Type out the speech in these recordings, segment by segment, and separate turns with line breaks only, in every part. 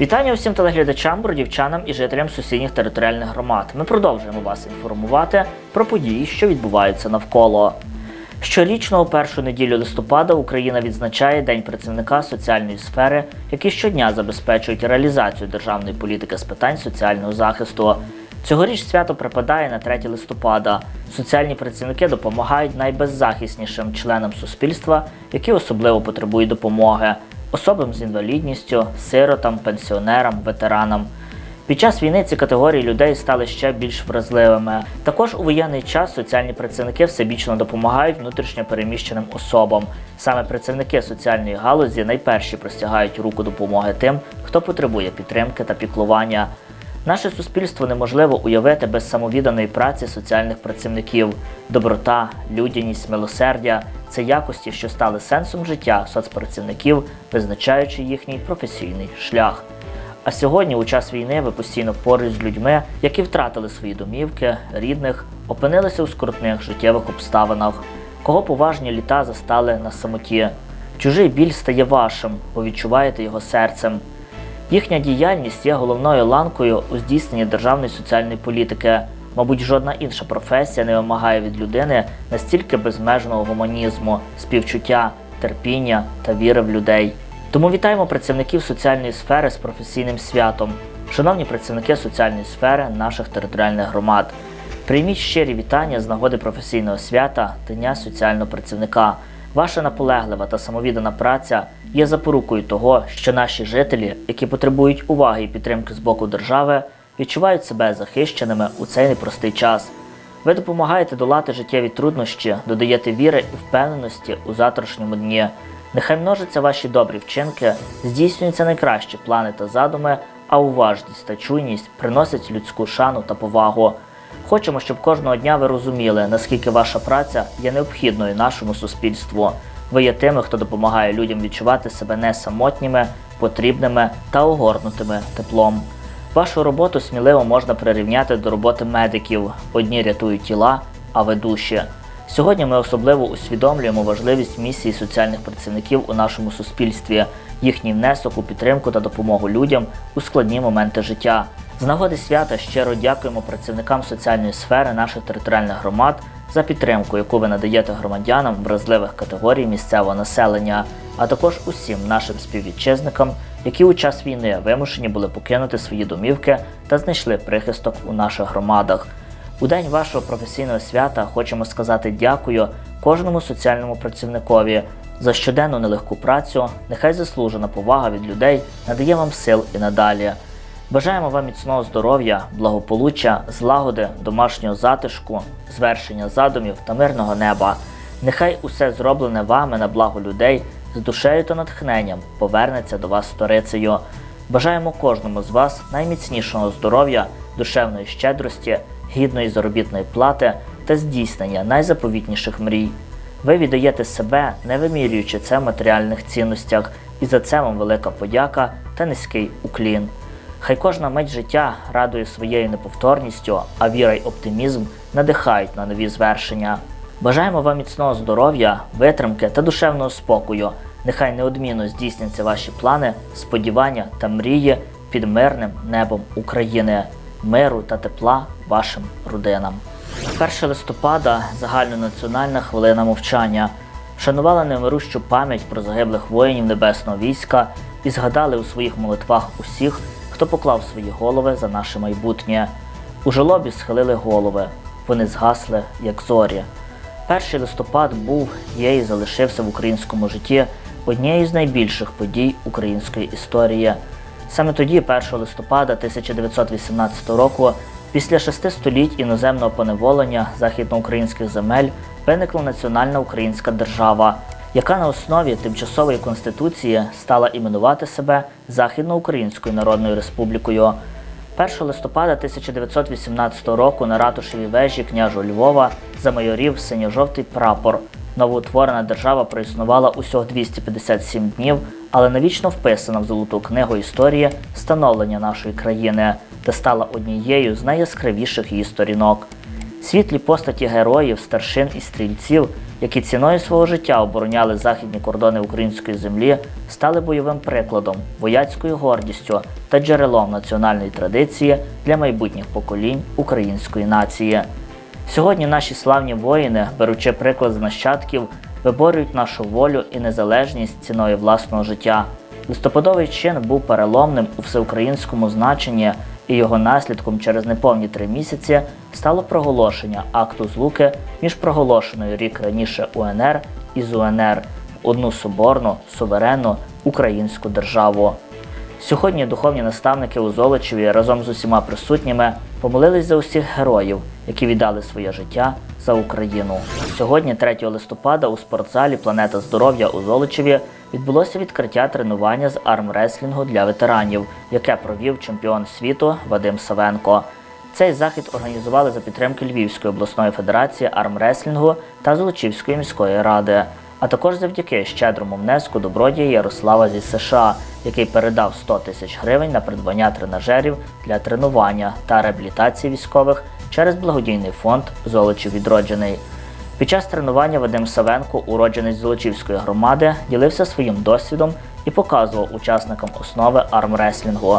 Вітання усім телеглядачам, бродівчанам і жителям сусідніх територіальних громад. Ми продовжуємо вас інформувати про події, що відбуваються навколо. Щорічно у першу неділю листопада Україна відзначає День працівника соціальної сфери, які щодня забезпечують реалізацію державної політики з питань соціального захисту. Цьогоріч свято припадає на 3 листопада. Соціальні працівники допомагають найбеззахиснішим членам суспільства, які особливо потребують допомоги особам з інвалідністю, сиротам, пенсіонерам, ветеранам. Під час війни ці категорії людей стали ще більш вразливими. Також у воєнний час соціальні працівники всебічно допомагають внутрішньо переміщеним особам. Саме працівники соціальної галузі найперші простягають руку допомоги тим, хто потребує підтримки та піклування. Наше суспільство неможливо уявити без самовідданої праці соціальних працівників. Доброта, людяність, милосердя це якості, що стали сенсом життя соцпрацівників, визначаючи їхній професійний шлях. А сьогодні, у час війни, ви постійно поруч з людьми, які втратили свої домівки, рідних, опинилися у скрутних життєвих обставинах, кого поважні літа застали на самоті. Чужий біль стає вашим, бо відчуваєте його серцем. Їхня діяльність є головною ланкою у здійсненні державної соціальної політики. Мабуть, жодна інша професія не вимагає від людини настільки безмежного гуманізму, співчуття, терпіння та віри в людей. Тому вітаємо працівників соціальної сфери з професійним святом, шановні працівники соціальної сфери наших територіальних громад. Прийміть щирі вітання з нагоди професійного свята Дня соціального працівника. Ваша наполеглива та самовіддана праця є запорукою того, що наші жителі, які потребують уваги і підтримки з боку держави, відчувають себе захищеними у цей непростий час. Ви допомагаєте долати життєві труднощі, додаєте віри і впевненості у завтрашньому дні. Нехай множаться ваші добрі вчинки, здійснюються найкращі плани та задуми, а уважність та чуйність приносять людську шану та повагу. Хочемо, щоб кожного дня ви розуміли, наскільки ваша праця є необхідною нашому суспільству. Ви є тими, хто допомагає людям відчувати себе не самотніми, потрібними та огорнутими теплом. Вашу роботу сміливо можна прирівняти до роботи медиків. Одні рятують тіла, а ви душі. Сьогодні ми особливо усвідомлюємо важливість місії соціальних працівників у нашому суспільстві, їхній внесок у підтримку та допомогу людям у складні моменти життя. З нагоди свята щиро дякуємо працівникам соціальної сфери наших територіальних громад за підтримку, яку ви надаєте громадянам вразливих категорій місцевого населення, а також усім нашим співвітчизникам, які у час війни вимушені були покинути свої домівки та знайшли прихисток у наших громадах. У день вашого професійного свята хочемо сказати дякую кожному соціальному працівникові за щоденну нелегку працю. Нехай заслужена повага від людей надає вам сил і надалі. Бажаємо вам міцного здоров'я, благополуччя, злагоди, домашнього затишку, звершення задумів та мирного неба. Нехай усе зроблене вами на благо людей з душею та натхненням повернеться до вас сторицею. Бажаємо кожному з вас найміцнішого здоров'я, душевної щедрості, гідної заробітної плати та здійснення найзаповітніших мрій. Ви віддаєте себе, не вимірюючи це в матеріальних цінностях, і за це вам велика подяка та низький уклін. Хай кожна мить життя радує своєю неповторністю, а віра й оптимізм надихають на нові звершення. Бажаємо вам міцного здоров'я, витримки та душевного спокою. Нехай неодмінно здійсняться ваші плани, сподівання та мрії під мирним небом України, миру та тепла вашим родинам. 1 листопада загальнонаціональна хвилина мовчання. Вшанували невмирущу пам'ять про загиблих воїнів небесного війська і згадали у своїх молитвах усіх, хто поклав свої голови за наше майбутнє. У жолобі схилили голови, вони згасли, як зорі. Перший листопад був, є і залишився в українському житті однією з найбільших подій української історії. Саме тоді, 1 листопада 1918 року, після шести століть іноземного поневолення західноукраїнських земель виникла національна українська держава, яка на основі тимчасової конституції стала іменувати себе Західноукраїнською Народною Республікою. 1 листопада 1918 року на ратушевій вежі княжу Львова замайорів синьо-жовтий прапор. Новоутворена держава проіснувала усього 257 днів, але навічно вписана в золоту книгу історії становлення нашої країни, та стала однією з найяскравіших її сторінок. Світлі постаті героїв, старшин і стрільців, які ціною свого життя обороняли західні кордони української землі, стали бойовим прикладом, вояцькою гордістю та джерелом національної традиції для майбутніх поколінь української нації. Сьогодні наші славні воїни, беручи приклад з нащадків, виборюють нашу волю і незалежність ціною власного життя. Листопадовий чин був переломним у всеукраїнському значенні, і його наслідком через неповні три місяці стало проголошення акту злуки між проголошеною рік раніше УНР і ЗУНР в одну соборну, суверенну українську державу. Сьогодні духовні наставники у Золочеві разом з усіма присутніми помолились за усіх героїв, які віддали своє життя за Україну. Сьогодні, 3 листопада, у спортзалі Планета здоров'я у Золочеві відбулося відкриття тренування з армреслінгу для ветеранів, яке провів чемпіон світу Вадим Савенко. Цей захід організували за підтримки Львівської обласної федерації армреслінгу та Золочівської міської ради, а також завдяки щедрому внеску добродія Ярослава зі США, який передав 100 тисяч гривень на придбання тренажерів для тренування та реабілітації військових через благодійний фонд Золочів відроджений. Під час тренування Вадим Савенко, уродженець Золочівської громади, ділився своїм досвідом і показував учасникам основи армреслінгу.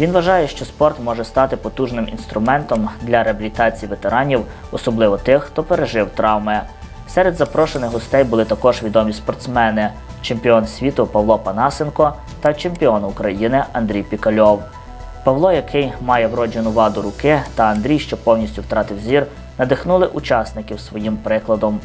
Він вважає, що спорт може стати потужним інструментом для реабілітації ветеранів, особливо тих, хто пережив травми. Серед запрошених гостей були також відомі спортсмени: чемпіон світу Павло Панасенко та чемпіон України Андрій Пікальов. Павло, який має вроджену ваду руки, та Андрій, що повністю втратив зір, надихнули учасників своїм прикладом.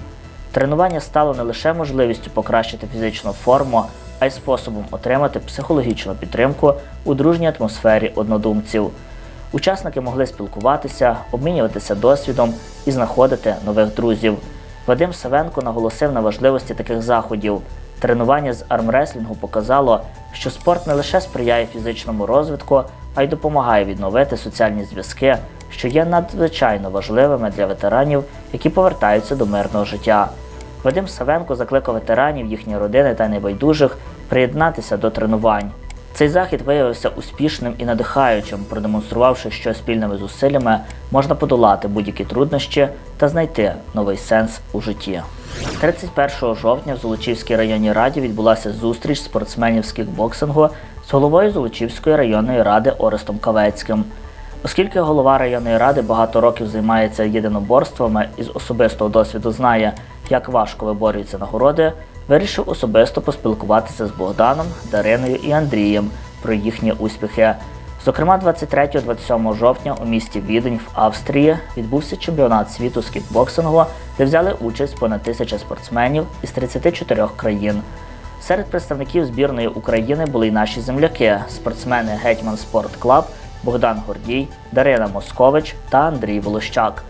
Тренування стало не лише можливістю покращити фізичну форму, а й способом отримати психологічну підтримку у дружній атмосфері однодумців. Учасники могли спілкуватися, обмінюватися досвідом і знаходити нових друзів. Вадим Савенко наголосив на важливості таких заходів. Тренування з армреслінгу показало, що спорт не лише сприяє фізичному розвитку, а й допомагає відновити соціальні зв'язки, що є надзвичайно важливими для ветеранів, які повертаються до мирного життя. Вадим Савенко закликав ветеранів, їхні родини та небайдужих приєднатися до тренувань. Цей захід виявився успішним і надихаючим, продемонструвавши, що спільними зусиллями можна подолати будь-які труднощі та знайти новий сенс у житті. 31 жовтня в Золочівській районній раді відбулася зустріч спортсменів з кікбоксингу з головою Золочівської районної ради Орестом Кавецьким. Оскільки голова районної ради багато років займається єдиноборствами і з особистого досвіду знає, як важко виборюються нагороди, вирішив особисто поспілкуватися з Богданом, Дариною і Андрієм про їхні успіхи. Зокрема, 23-27 жовтня у місті Відень в Австрії відбувся чемпіонат світу з кікбоксингу, де взяли участь понад тисяча спортсменів із 34 країн. Серед представників збірної України були й наші земляки, спортсмени Гетьман Спорт Клаб, Богдан Гордій, Дарина Москович та Андрій Волощак.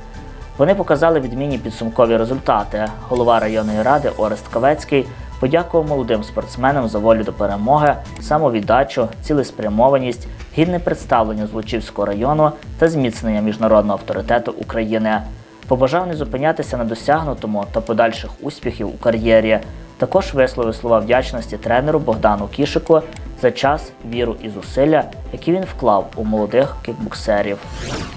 Вони показали відмінні підсумкові результати. Голова районної ради Орест Кавецький подякував молодим спортсменам за волю до перемоги, самовіддачу, цілеспрямованість, гідне представлення Злочівського району та зміцнення міжнародного авторитету України. Побажав не зупинятися на досягнутому та подальших успіхів у кар'єрі. Також висловив слова вдячності тренеру Богдану Кішику за час, віру і зусилля, які він вклав у молодих кікбоксерів.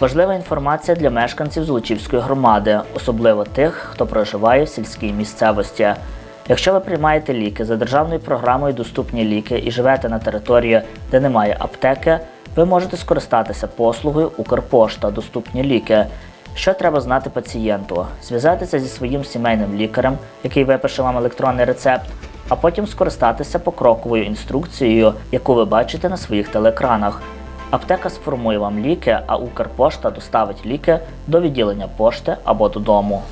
Важлива інформація для мешканців Золочівської громади, особливо тих, хто проживає в сільській місцевості. Якщо ви приймаєте ліки за державною програмою Доступні ліки і живете на території, де немає аптеки, ви можете скористатися послугою Укрпошта Доступні ліки. Що треба знати пацієнту? Зв'язатися зі своїм сімейним лікарем, який випише вам електронний рецепт, а потім скористатися покроковою інструкцією, яку ви бачите на своїх телеекранах. Аптека сформує вам ліки, а Укрпошта доставить ліки до відділення пошти або додому.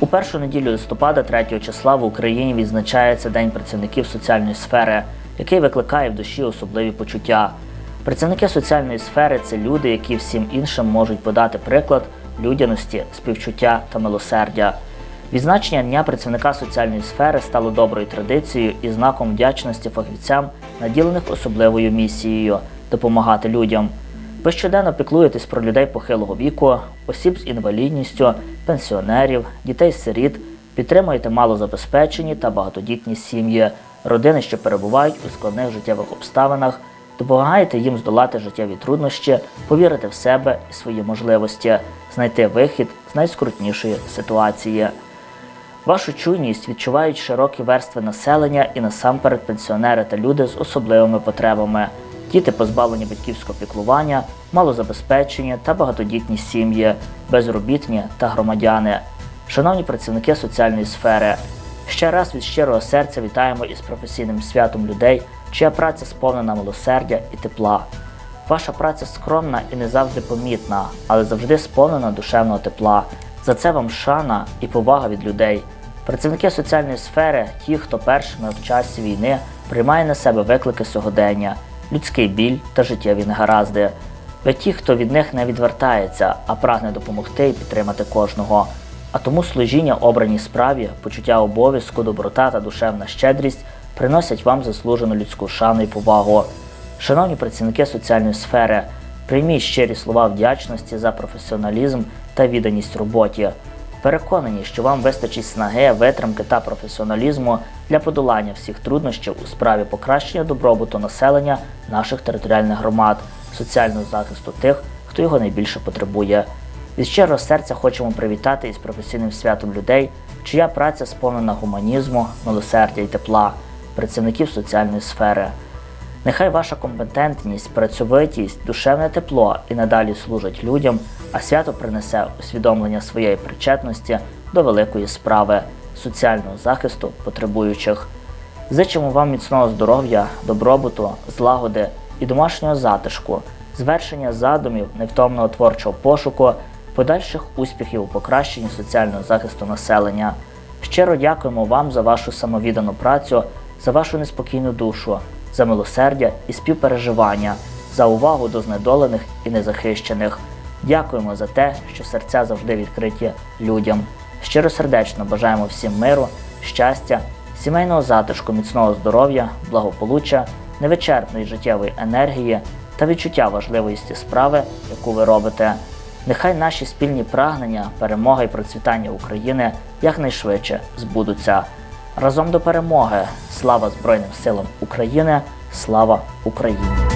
У першу неділю листопада, 3 числа, в Україні відзначається День працівників соціальної сфери, який викликає в душі особливі почуття. Працівники соціальної сфери це люди, які всім іншим можуть подати приклад людяності, співчуття та милосердя. Відзначення Дня працівника соціальної сфери стало доброю традицією і знаком вдячності фахівцям, наділених особливою місією допомагати людям. Ви щоденно піклуєтесь про людей похилого віку, осіб з інвалідністю, пенсіонерів, дітей-сиріт, підтримуєте малозабезпечені та багатодітні сім'ї, родини, що перебувають у складних життєвих обставинах, допомагаєте їм здолати життєві труднощі, повірити в себе і свої можливості, знайти вихід з найскрутнішої ситуації. Вашу чуйність відчувають широкі верстви населення і насамперед пенсіонери та люди з особливими потребами, діти позбавлені батьківського піклування, малозабезпечені та багатодітні сім'ї, безробітні та громадяни. Шановні працівники соціальної сфери, ще раз від щирого серця вітаємо із професійним святом людей, чия праця сповнена милосердя і тепла. Ваша праця скромна і не завжди помітна, але завжди сповнена душевного тепла. За це вам шана і повага від людей. Працівники соціальної сфери, ті, хто першими в часі війни приймає на себе виклики сьогодення, людський біль та життєві негаразди. Ви ті, хто від них не відвертається, а прагне допомогти і підтримати кожного. А тому служіння обраній справі, почуття обов'язку, доброта та душевна щедрість приносять вам заслужену людську шану і повагу. Шановні працівники соціальної сфери, прийміть щирі слова вдячності за професіоналізм та відданість роботі. Переконані, що вам вистачить снаги, витримки та професіоналізму для подолання всіх труднощів у справі покращення добробуту населення наших територіальних громад, соціального захисту тих, хто його найбільше потребує. Від щирого серця хочемо привітати із професійним святом людей, чия праця сповнена гуманізму, милосердя і тепла, працівників соціальної сфери. Нехай ваша компетентність, працьовитість, душевне тепло і надалі служать людям, а свято принесе усвідомлення своєї причетності до великої справи соціального захисту потребуючих. Зичимо вам міцного здоров'я, добробуту, злагоди і домашнього затишку, звершення задумів, невтомного творчого пошуку, подальших успіхів у покращенні соціального захисту населення. Щиро дякуємо вам за вашу самовіддану працю, за вашу неспокійну душу, за милосердя і співпереживання, за увагу до знедолених і незахищених. Дякуємо за те, що серця завжди відкриті людям. Щиросердечно бажаємо всім миру, щастя, сімейного затишку, міцного здоров'я, благополуччя, невичерпної життєвої енергії та відчуття важливості справи, яку ви робите. Нехай наші спільні прагнення, перемога і процвітання України якнайшвидше збудуться. Разом до перемоги! Слава Збройним силам України! Слава Україні!